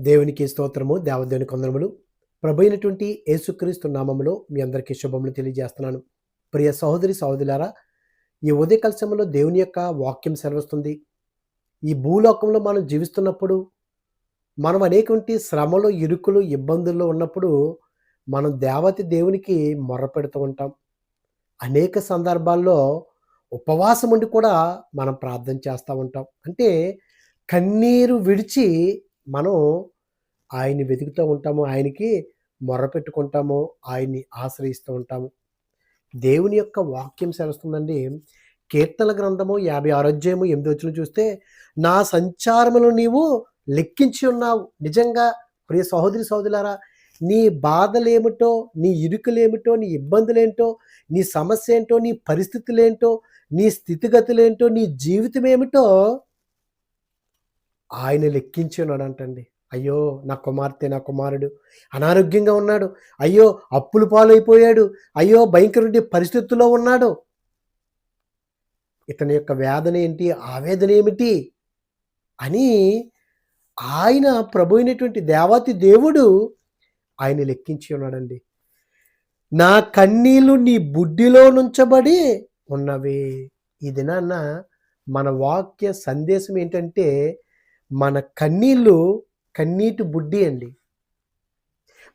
దేవునికి స్తోత్రము దేవదేవుని కొందరములు. ప్రభు అయినటువంటి యేసుక్రీస్తు నామములో మీ అందరికీ శుభములు తెలియజేస్తున్నాను. ప్రియ సహోదరి సహోదరులారా ఈ ఉదయ కలశంలో దేవుని యొక్క వాక్యం సెలవుస్తుంది. ఈ భూలోకంలో మనం జీవిస్తున్నప్పుడు మనం అనేటువంటి శ్రమలు ఇరుకులు ఇబ్బందుల్లో ఉన్నప్పుడు మనం దేవతి దేవునికి మొర్రపెడుతూ ఉంటాం. అనేక సందర్భాల్లో ఉపవాసం ఉండి కూడా మనం ప్రార్థన చేస్తూ ఉంటాం. అంటే కన్నీరు విడిచి మనం ఆయన్ని వెతుకుతూ ఉంటాము ఆయనకి మొరపెట్టుకుంటాము ఆయన్ని ఆశ్రయిస్తూ ఉంటాము. దేవుని యొక్క వాక్యం సెలస్తుందండి. కీర్తన గ్రంథము యాభై ఆరోగ్యము ఎనిమిది వచ్చిన చూస్తే నా సంచారములు నీవు లెక్కించి ఉన్నావు. నిజంగా ప్రియ సహోదరి సహోదరులారా నీ బాధలేమిటో నీ ఇరుకులేమిటో నీ ఇబ్బందులేంటో నీ సమస్య ఏంటో నీ పరిస్థితులేంటో నీ స్థితిగతులేంటో నీ జీవితం ఏమిటో ఆయన లెక్కించి ఉన్నాడంటండి. అయ్యో నా కుమార్తె నా కుమారుడు అనారోగ్యంగా ఉన్నాడు. అయ్యో అప్పులు పాలైపోయాడు. అయ్యో భయంకరుడి పరిస్థితుల్లో ఉన్నాడు. ఇతని యొక్క వేదన ఏంటి? ఆవేదన ఏమిటి? అని ఆయన ప్రభు అయినటువంటి దేవాతి దేవుడు ఆయన లెక్కించి ఉన్నాడండి. నా కన్నీళ్ళు నీ బుడ్డిలో నుంచబడి ఉన్నవి. ఈ దినాన్న మన వాక్య సందేశం ఏంటంటే మన కన్నీళ్ళు కన్నీటి బుడ్డి అండి.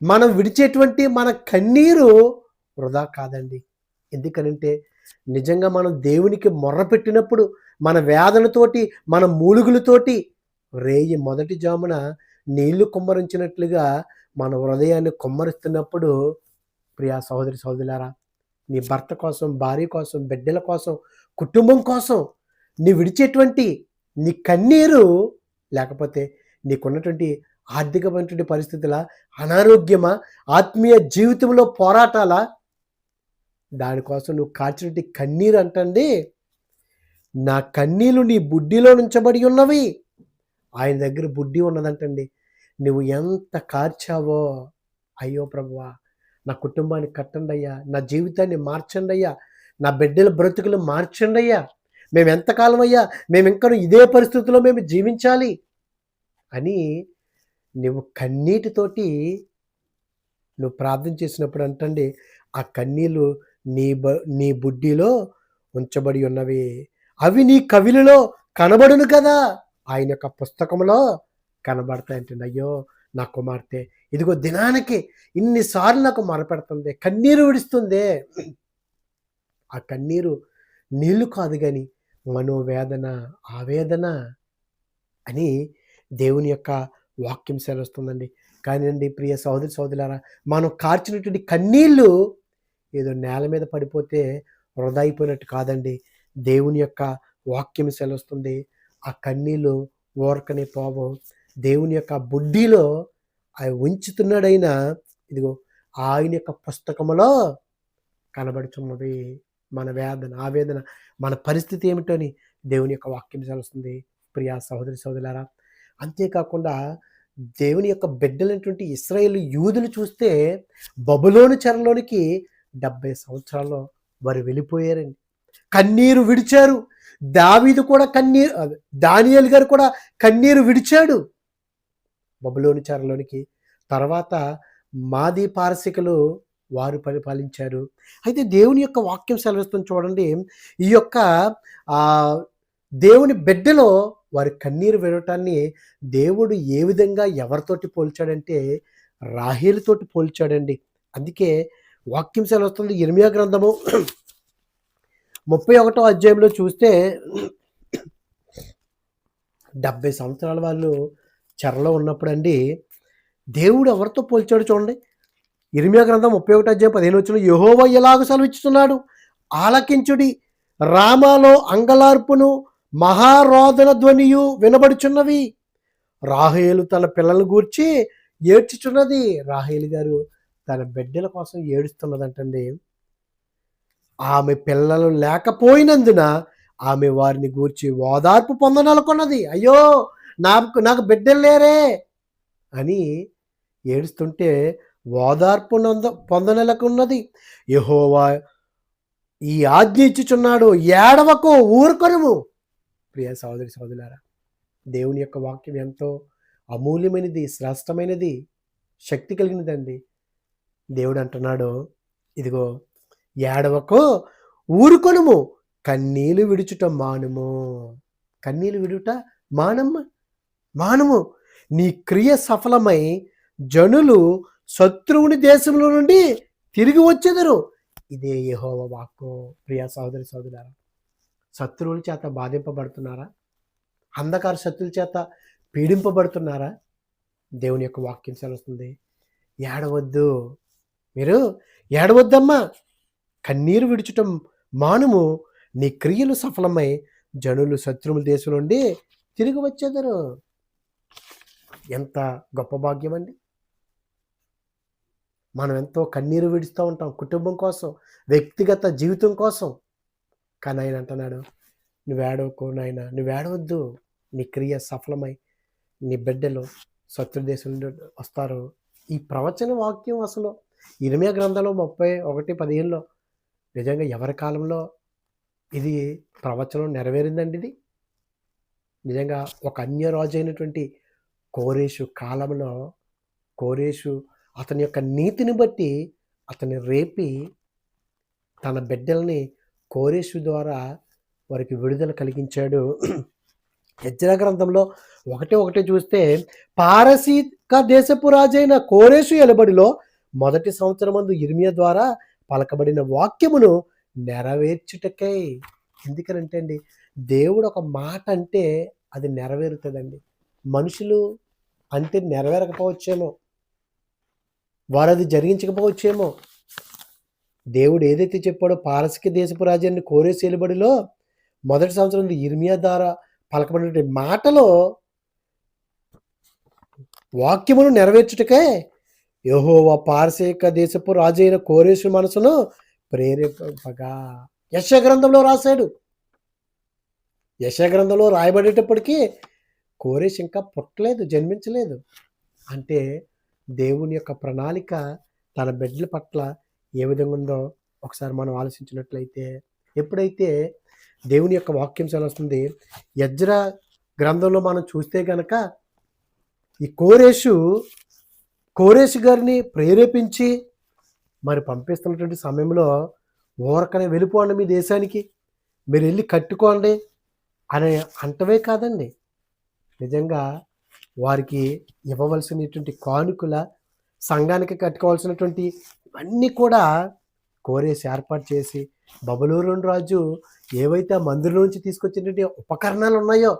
మనం విడిచేటువంటి మన కన్నీరు వృధా కాదండి. ఎందుకనంటే నిజంగా మనం దేవునికి మొర్ర పెట్టినప్పుడు మన వేదనతోటి మన మూలుగులతోటి రేయి మొదటి జామున నీళ్ళు కుమ్మరించినట్లుగా మన హృదయాన్ని కుమ్మరిస్తున్నప్పుడు ప్రియా సహోదరి సహోదరులారా నీ భర్త కోసం భార్య కోసం బిడ్డల కోసం కుటుంబం కోసం నీ విడిచేటువంటి నీ కన్నీరు లేకపోతే నీకున్నటువంటి ఆర్థికమైనటువంటి పరిస్థితుల అనారోగ్యమా ఆత్మీయ జీవితంలో పోరాటాల? దానికోసం నువ్వు కాచినటువంటి కన్నీరు అంటండి. నా కన్నీళ్ళు నీ బుడ్డిలో నుంచబడి ఉన్నవి. ఆయన దగ్గర బుడ్డి ఉన్నదంటండి. నువ్వు ఎంత కార్చావో అయ్యో ప్రభువా నా కుటుంబాన్ని కట్టండి అయ్యా నా జీవితాన్ని మార్చండి అయ్యా నా బిడ్డల బ్రతుకులు మార్చండి అయ్యా మేము ఎంతకాలం అయ్యా మేము ఇంకా ఇదే పరిస్థితుల్లో మేము జీవించాలి అని నువ్వు కన్నీటితోటి నువ్వు ప్రార్థన చేసినప్పుడు అంటండి ఆ కన్నీళ్ళు నీ బ నీ బుడ్డిలో ఉంచబడి ఉన్నవి. అవి నీ కవిలలో కనబడును కదా? ఆయన యొక్క పుస్తకంలో కనబడతాయంటండి అయ్యో నా కుమార్తె ఇదిగో దినానికి ఇన్నిసార్లు నాకు మొరపెడుతుంది కన్నీరు విడుస్తుంది. ఆ కన్నీరు నీళ్ళు కాదు కానీ మనోవేదన ఆవేదన అని దేవుని యొక్క వాక్యం సెలవుస్తుందండి. కానివ్వండి ప్రియ సహోదరి సహోదరులారా మనం కార్చినటువంటి కన్నీళ్ళు ఏదో నేల మీద పడిపోతే వృధా అయిపోయినట్టు కాదండి. దేవుని యొక్క వాక్యం సెలవుస్తుంది. ఆ కన్నీళ్ళు ఓరకనే పోవం. దేవుని యొక్క బుడ్డిలో అవి ఉంచుతున్నాడైనా ఇదిగో ఆయన యొక్క పుస్తకములో కనబడుచున్నది మన వేదన ఆవేదన మన పరిస్థితి ఏమిటో అని దేవుని యొక్క వాక్యం సెలవుస్తుంది. ప్రియా సహోదరి సహోదరులారా అంతేకాకుండా దేవుని యొక్క బిడ్డలైనటువంటి ఇస్రాయేల్ యూదులు చూస్తే బబులోని చెరలోనికి డెబ్బై సంవత్సరాల్లో వారు వెళ్ళిపోయారండి. కన్నీరు విడిచారు. దావీదు కూడా కన్నీరు దానియల్ గారు కూడా కన్నీరు విడిచాడు. బబులోని చెరలోనికి. తర్వాత మాది పారసికలు వారు పరిపాలించారు. అయితే దేవుని యొక్క వాక్యం సెలవిస్తుంది చూడండి. ఈ యొక్క దేవుని బిడ్డలో వారి కన్నీరు వినటాన్ని దేవుడు ఏ విధంగా ఎవరితోటి పోల్చాడంటే రాహేలుతోటి పోల్చాడండి. అందుకే వాక్యం సెలవుస్తుంది ఇర్మియా గ్రంథము ముప్పై ఒకటో అధ్యాయంలో చూస్తే డెబ్బై సంవత్సరాల వాళ్ళు చెరలో ఉన్నప్పుడు అండి దేవుడు ఎవరితో పోల్చాడు చూడండి? ఇర్మియా గ్రంథం ముప్పై ఒకటి అధ్యాయం పదిహేను వచ్చిన యహోవ ఎలాగ సెలవిచ్చుతున్నాడు ఆలకించుడి. రామాలో అంగలార్పును మహారోదన ధ్వనియు వినబడుచున్నవి. రాహేలు తన పిల్లలను గూర్చి ఏడ్చుచున్నది. రాహేలు గారు తన బిడ్డల కోసం ఏడుస్తున్నదంటండి. ఆమె పిల్లలు లేకపోయినందున ఆమె వారిని గూర్చి ఓదార్పు పొందనలుకున్నది అయ్యో నాకు నాకు బిడ్డలు లేరే అని ఏడుస్తుంటే ఓదార్పు నొంద పొందనలకున్నది. యహోవా ఈ ఆజ్ఞ ఇచ్చుచున్నాడు. ఏడవకు ఊరుకొనుము. ప్రియ సహోదరి సహోదరులారా దేవుని యొక్క వాక్యం ఎంతో అమూల్యమైనది శ్రేష్టమైనది శక్తి కలిగినదండి. దేవుడు అంటున్నాడు ఇదిగో ఏడవకో ఊరుకొనుము. కన్నీలు విడుచుట మానుము. కన్నీలు విడుట మానమ్మ మానము. నీ క్రియ సఫలమై జనులు శత్రువుని దేశంలో నుండి తిరిగి వచ్చేదరు. ఇదే యహోవ వాక్కు. ప్రియా సహోదరి సహోదరులారా శత్రువుల చేత బాధింపబడుతున్నారా? అంధకార శత్రువుల చేత పీడింపబడుతున్నారా? దేవుని యొక్క వాక్యం సెలవుస్తుంది. ఏడవద్దు. మీరు ఏడవద్దమ్మా. కన్నీరు విడుచుటం మానుము. నీ క్రియలు సఫలమై జనులు శత్రువుల దేశం నుండి తిరిగి వచ్చేదరు. ఎంత గొప్ప భాగ్యం అండి మనం ఎంతో కన్నీరు విడుస్తూ ఉంటాం కుటుంబం కోసం వ్యక్తిగత జీవితం కోసం. కానీ ఆయన అంటున్నాడు నువ్వేడవకు నాయన నువ్వేడవద్దు నీ క్రియ సఫలమై నీ బిడ్డలు శత్రు దేశం నుండి వస్తారు. ఈ ప్రవచన వాక్యం అసలు ఇరిమియా గ్రంథంలో ముప్పై ఒకటి పదిహేనులో నిజంగా ఎవరి కాలంలో ఇది ప్రవచనం నెరవేరిందండి ఇది? నిజంగా ఒక అన్య రాజు అయినటువంటి కోరేషు కాలంలో కోరేషు అతని యొక్క నీతిని బట్టి అతని రేపి తన బిడ్డల్ని కోరేసు ద్వారా వారికి విడుదల కలిగించాడు. యజ్ర గ్రంథంలో ఒకటి ఒకటి చూస్తే పారసీక దేశపు రాజైన కోరేసు ఎలబడిలో మొదటి సంవత్సరం మందు ఇర్మియా ద్వారా పలకబడిన వాక్యమును నెరవేర్చుటకై ఎందుకనంటే అండి దేవుడు ఒక మాట అంటే అది నెరవేరుతుందండి. మనుషులు అంటే నెరవేరకపోవచ్చేమో. వారు అది జరిగించకపోవచ్చేమో. దేవుడు ఏదైతే చెప్పాడో పారసిక దేశపు రాజ్యాన్ని కోరే సేలుబడిలో మొదటి సంవత్సరం ఇర్మియా ద్వారా పలకబడిన మాటలో వాక్యమును నెరవేర్చుటకే యహోవా పారసీక దేశపు రాజైన అయిన కోరేసు మనసును ప్రేరేపగా. యశ గ్రంథంలో రాశాడు. యశ గ్రంథంలో రాయబడేటప్పటికీ కోరేష్ ఇంకా పుట్టలేదు జన్మించలేదు. అంటే దేవుని యొక్క ప్రణాళిక తన బిడ్డల పట్ల ఏ విధంగా ఉందో ఒకసారి మనం ఆలోచించినట్లయితే ఎప్పుడైతే దేవుని యొక్క వాక్యం సెలవుస్తుంది యజ్ర గ్రంథంలో మనం చూస్తే గనక ఈ కోరేషు కోరేషు గారిని ప్రేరేపించి మరి పంపిస్తున్నటువంటి సమయంలో ఊరకనే వెళ్ళిపోండి మీ దేశానికి మీరు వెళ్ళి కట్టుకోండి అనే అంటవే కాదండి. నిజంగా వారికి ఇవ్వవలసినటువంటి కానుకల సంఘానికి కట్టుకోవాల్సినటువంటి ఇవన్నీ కూడా కోరేసి ఏర్పాటు చేసి బబలూరు రాజు ఏవైతే మందుల మందిరం నుంచి తీసుకొచ్చినటువంటి ఉపకరణాలు ఉన్నాయో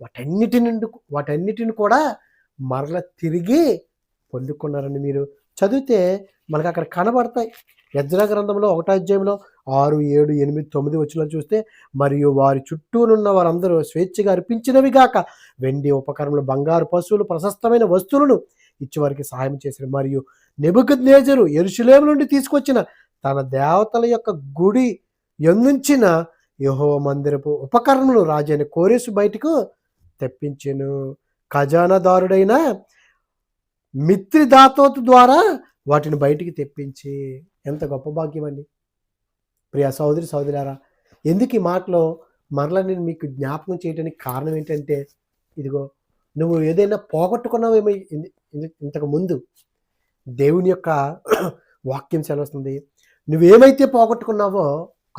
వాటన్నిటి నుండి వాటన్నిటిని కూడా మరల తిరిగి పొందుకున్నారని మీరు చదివితే మనకు అక్కడ కనబడతాయి. యజ్ర గ్రంథంలో ఒకటో అధ్యాయంలో ఆరు ఏడు ఎనిమిది తొమ్మిది వచ్చిన చూస్తే మరియు వారి చుట్టూనున్న వారందరూ స్వేచ్ఛగా అర్పించినవి గాక వెండి ఉపకరణలు బంగారు పశువులు ప్రశస్తమైన వస్తువులను ఇచ్చి వారికి సహాయం చేశారు మరియు నెబుకద్ నేజరు ఎరుషులేము నుండి తీసుకొచ్చిన తన దేవతల యొక్క గుడి ఎందుంచిన యహో మందిరపు ఉపకరణములు రాజైన కోరేసు బయటకు తెప్పించెను. ఖజానాదారుడైన మిత్రిదాతోతు ద్వారా వాటిని బయటికి తెప్పించి ఎంత గొప్ప భాగ్యం అండి. ప్రియ సోదరి సోదరారా ఎందుకు ఈ మాటలో మరలా నేను మీకు జ్ఞాపకం చేయడానికి కారణం ఏంటంటే ఇదిగో నువ్వు ఏదైనా పోగొట్టుకున్నావేమో ఇంతకు ముందు దేవుని యొక్క వాక్యం సెలవుస్తుంది. నువ్వేమైతే పోగొట్టుకున్నావో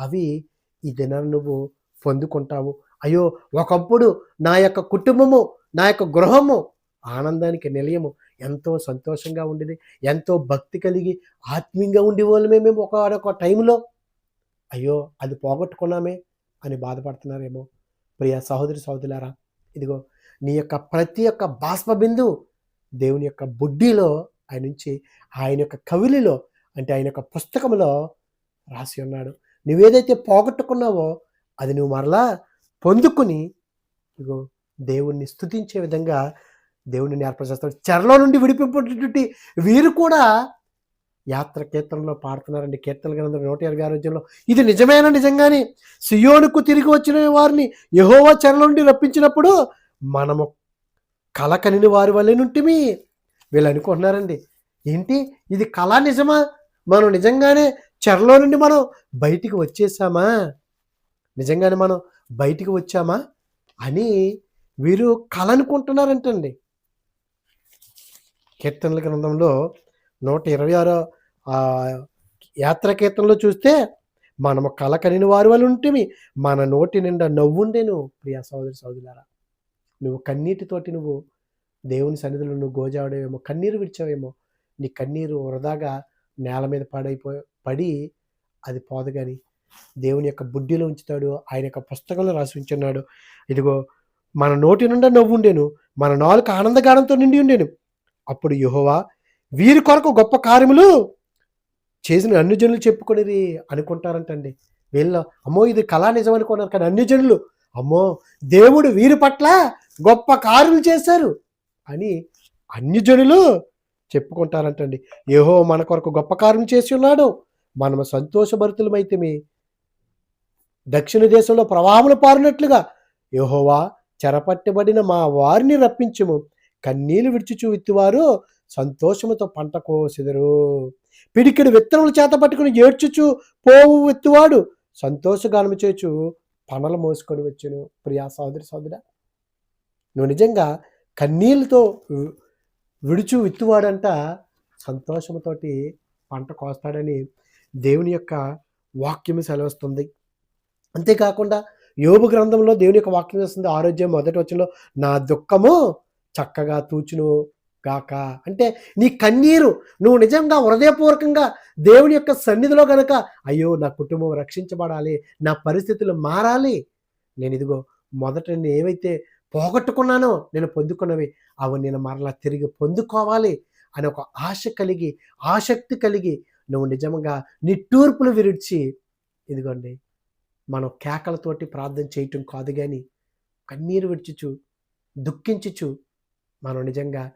అవి ఈ దినాన్ని నువ్వు పొందుకుంటావు. అయ్యో ఒకప్పుడు నా యొక్క కుటుంబము నా యొక్క గృహము ఆనందానికి నిలయము. ఎంతో సంతోషంగా ఉండేది. ఎంతో భక్తి కలిగి ఆత్మీయంగా ఉండేవాళ్ళమే మేము ఒక ఒక టైంలో. అయ్యో అది పోగొట్టుకున్నామే అని బాధపడుతున్నారేమో. ప్రియ సహోదరి సహోదరులారా ఇదిగో నీ యొక్క ప్రతి ఒక్క బాష్పబిందు దేవుని యొక్క బుడ్డిలో ఆయన నుంచి ఆయన యొక్క కవిలిలో అంటే ఆయన యొక్క పుస్తకంలో రాసి ఉన్నాడు. నువ్వేదైతే పోగొట్టుకున్నావో అది నువ్వు మరలా పొందుకుని ఇగో దేవుణ్ణి స్థుతించే విధంగా దేవుని ఏర్పరచేస్తాడు చెరలో నుండి విడిపింపేటటువంటి వీరు కూడా యాత్ర కీర్తనలో పాడుతున్నారండి. కీర్తన గ్రంథం నూట ఇరవై ఆరు రోజుల్లో ఇది నిజమేనా? నిజంగానే సియోనుకు తిరిగి వచ్చిన వారిని యహోవా చెరల నుండి రప్పించినప్పుడు మనము కల కనిని వారి వల్లే నుంటిమి. వీళ్ళు అనుకుంటున్నారండి ఏంటి? ఇది కళ నిజమా? మనం నిజంగానే చెరలో నుండి మనం బయటికి వచ్చేసామా? నిజంగానే మనం బయటికి వచ్చామా? అని వీరు కళ అనుకుంటున్నారంటండి కీర్తనల గ్రంథంలో నూట ఇరవై ఆరో యాత్ర కీర్తనలో చూస్తే మనము కలకనిన వారి వల్ల ఉంటేమి మన నోటి నిండా నవ్వుండేను ప్రియా సోదరి సోదరులారా నువ్వు కన్నీటితోటి నువ్వు దేవుని సన్నిధిలో నువ్వు గోజాడేవేమో కన్నీరు విడిచావేమో నీ కన్నీరు వృధాగా నేల మీద పడైపో పడి అది పోదు కానీ దేవుని యొక్క బుడ్డిలో ఉంచుతాడు ఆయన యొక్క పుస్తకంలో రాసి ఉంచున్నాడు. ఇదిగో మన నోటి నుండా నవ్వుండేను మన నాలుక ఆనందగానంతో నిండి ఉండేను. అప్పుడు యుహోవా వీరి కొరకు గొప్ప కార్యములు చేసిన అన్ని జనులు చెప్పుకొనిరి అనుకుంటారంటండి. వీళ్ళ అమ్మో ఇది కళా నిజం అనుకున్నారు కానీ అన్ని జనులు అమ్మో దేవుడు వీరి పట్ల గొప్ప కార్యములు చేశారు అని అన్ని జనులు చెప్పుకుంటారంటండి. ఏహో మన కొరకు గొప్ప కార్యం చేసి ఉన్నాడు మనము సంతోషభరితులమైతేమి. దక్షిణ దేశంలో ప్రవాహములు పారినట్లుగా యహోవా చెరపట్టబడిన మా వారిని రప్పించుము. కన్నీళ్ళు విడిచిచూ విత్తువారు సంతోషముతో పంట కోసెదరు. పిడికిడు విత్తనములు చేత పట్టుకుని ఏడ్చుచు పోవు విత్తువాడు సంతోషగానము చేచు పనలు మోసుకొని వచ్చును. ప్రియా సోదరి సోదర నువ్వు నిజంగా కన్నీళ్ళతో విడుచు విత్తువాడంట సంతోషముతోటి పంట కోస్తాడని దేవుని యొక్క వాక్యము సెలవుస్తుంది. అంతేకాకుండా యోగు గ్రంథంలో దేవుని యొక్క వాక్యం వస్తుంది ఆరోగ్యం మొదటి వచ్చిన నా దుఃఖము చక్కగా తూచును గాక. అంటే నీ కన్నీరు నువ్వు నిజంగా హృదయపూర్వకంగా దేవుని యొక్క సన్నిధిలో గనక అయ్యో నా కుటుంబం రక్షించబడాలి నా పరిస్థితులు మారాలి నేను ఇదిగో మొదట నేను ఏవైతే పోగొట్టుకున్నానో నేను పొందుకున్నవి అవి నేను మరలా తిరిగి పొందుకోవాలి అని ఒక ఆశ కలిగి ఆసక్తి కలిగి నువ్వు నిజంగా నిట్టూర్పులు విరిచి ఇదిగోండి మనం కేకలతోటి ప్రార్థన చేయటం కాదు కానీ కన్నీరు విడిచుచు దుఃఖించుచు మనం నిజంగా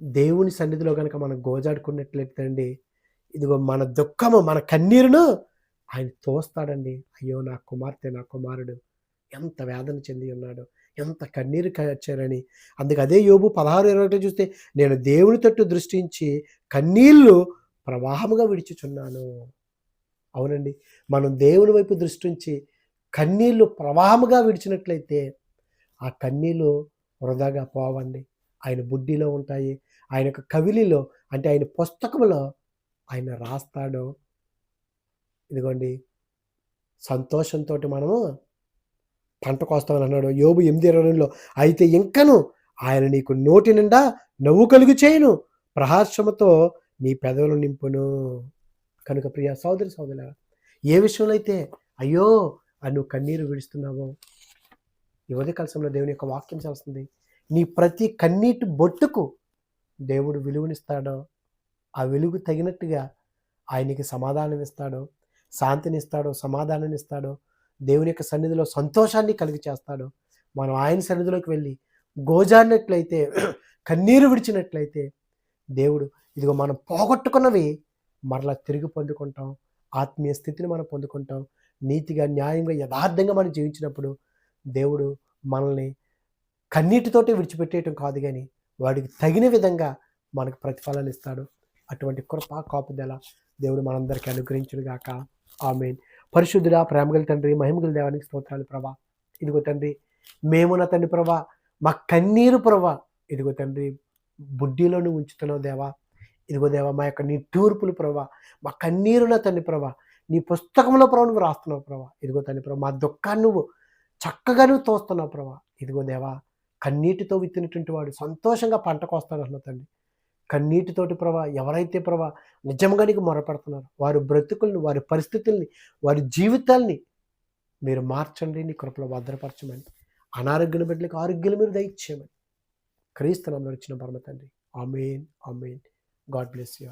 దేవుని సన్నిధిలో కనుక మనం గోజాడుకున్నట్లయితే అండి ఇదిగో మన దుఃఖము మన కన్నీరును ఆయన తోస్తాడండి. అయ్యో నా కుమార్తె నా కుమారుడు ఎంత వేదన చెంది ఉన్నాడు ఎంత కన్నీరు కచ్చారని అందుకు అదే యోబు పదహారు ఇరవై చూస్తే నేను దేవుని తట్టు దృష్టించి కన్నీళ్ళు ప్రవాహముగా విడిచుచున్నాను. అవునండి. మనం దేవుని వైపు దృష్టించి కన్నీళ్ళు ప్రవాహముగా విడిచినట్లయితే ఆ కన్నీళ్ళు వృధాగా పోవండి. ఆయన బుడ్డిలో ఉంటాయి. ఆయన యొక్క కవిలిలో అంటే ఆయన పుస్తకంలో ఆయన రాస్తాడు. ఇదిగోండి. సంతోషంతో మనము పంట కోస్తామని అన్నాడు యోబు ఎనిమిది ఇరవై రెండులో. అయితే ఇంకను ఆయన నీకు నోటి నిండా నవ్వు కలుగు చేయను. ప్రహర్షముతో నీ పెదవులు నింపును. కనుక ప్రియ సోదరి సోదరుల ఏ విషయంలో అయితే అయ్యో నువ్వు కన్నీరు విడుస్తున్నావో. ఈ ఉదయ కలసంలో దేవుని యొక్క వాక్యం చేస్తుంది నీ ప్రతి కన్నీటి బొట్టుకు దేవుడు విలువనిస్తాడో ఆ వెలుగు తగినట్టుగా ఆయనకి సమాధానం ఇస్తాడో శాంతినిస్తాడో సమాధానాన్ని ఇస్తాడో దేవుని యొక్క సన్నిధిలో సంతోషాన్ని కలిగి చేస్తాడు మనం ఆయన సన్నిధిలోకి వెళ్ళి గోజారినట్లయితే కన్నీరు విడిచినట్లయితే దేవుడు ఇదిగో మనం పోగొట్టుకున్నవి మరలా తిరిగి పొందుకుంటాం. ఆత్మీయ స్థితిని మనం పొందుకుంటాం. నీతిగా న్యాయంగా యథార్థంగా మనం జీవించినప్పుడు దేవుడు మనల్ని కన్నీటితోటి విడిచిపెట్టేయటం కాదు కానీ వాడికి తగిన విధంగా మనకు ప్రతిఫలాలు ఇస్తాడు. అటువంటి కృప కాపుదల దేవుడు మనందరికీ అనుగ్రహించునుగాక ఆమెన్. పరిశుద్ధుడా ప్రేమగల తండ్రి మహిమగల దేవానికి స్తోత్రాలు ప్రభా. ఇదిగో తండ్రి మేము నా తండ్రి ప్రభా మా కన్నీరు ప్రభా. ఇదిగో తండ్రి బుడ్డిలోని ఉంచుతున్నావు దేవా. ఇదిగో దేవా మా యొక్క నీ ప్రభా. మా కన్నీరు నా తండ్రి ప్రభా. నీ పుస్తకంలో ప్రభా నువ్వు రాస్తున్నావు ప్రభా. ఇదిగో తండ్రి ప్రభా మా దుఃఖాన్ని నువ్వు చక్కగా నువ్వు తోస్తున్నావు ప్రభా. ఇదిగో దేవా కన్నీటితో విత్తినటువంటి వాడు సంతోషంగా పంట కోస్తాడు అన్న తండ్రి కన్నీటితోటి ప్రభా ఎవరైతే ప్రభా నిజంగా నీకు మొరపెడుతున్నారు వారి బ్రతుకుల్ని వారి పరిస్థితుల్ని వారి జీవితాల్ని మీరు మార్చండి నీ కృపలో భద్రపరచమని అనారోగ్యం బిడ్డలకు ఆరోగ్యం మీరు దయచేయమని క్రీస్తునంలో ఇచ్చిన పరమ తండ్రి. Amen amen. God bless you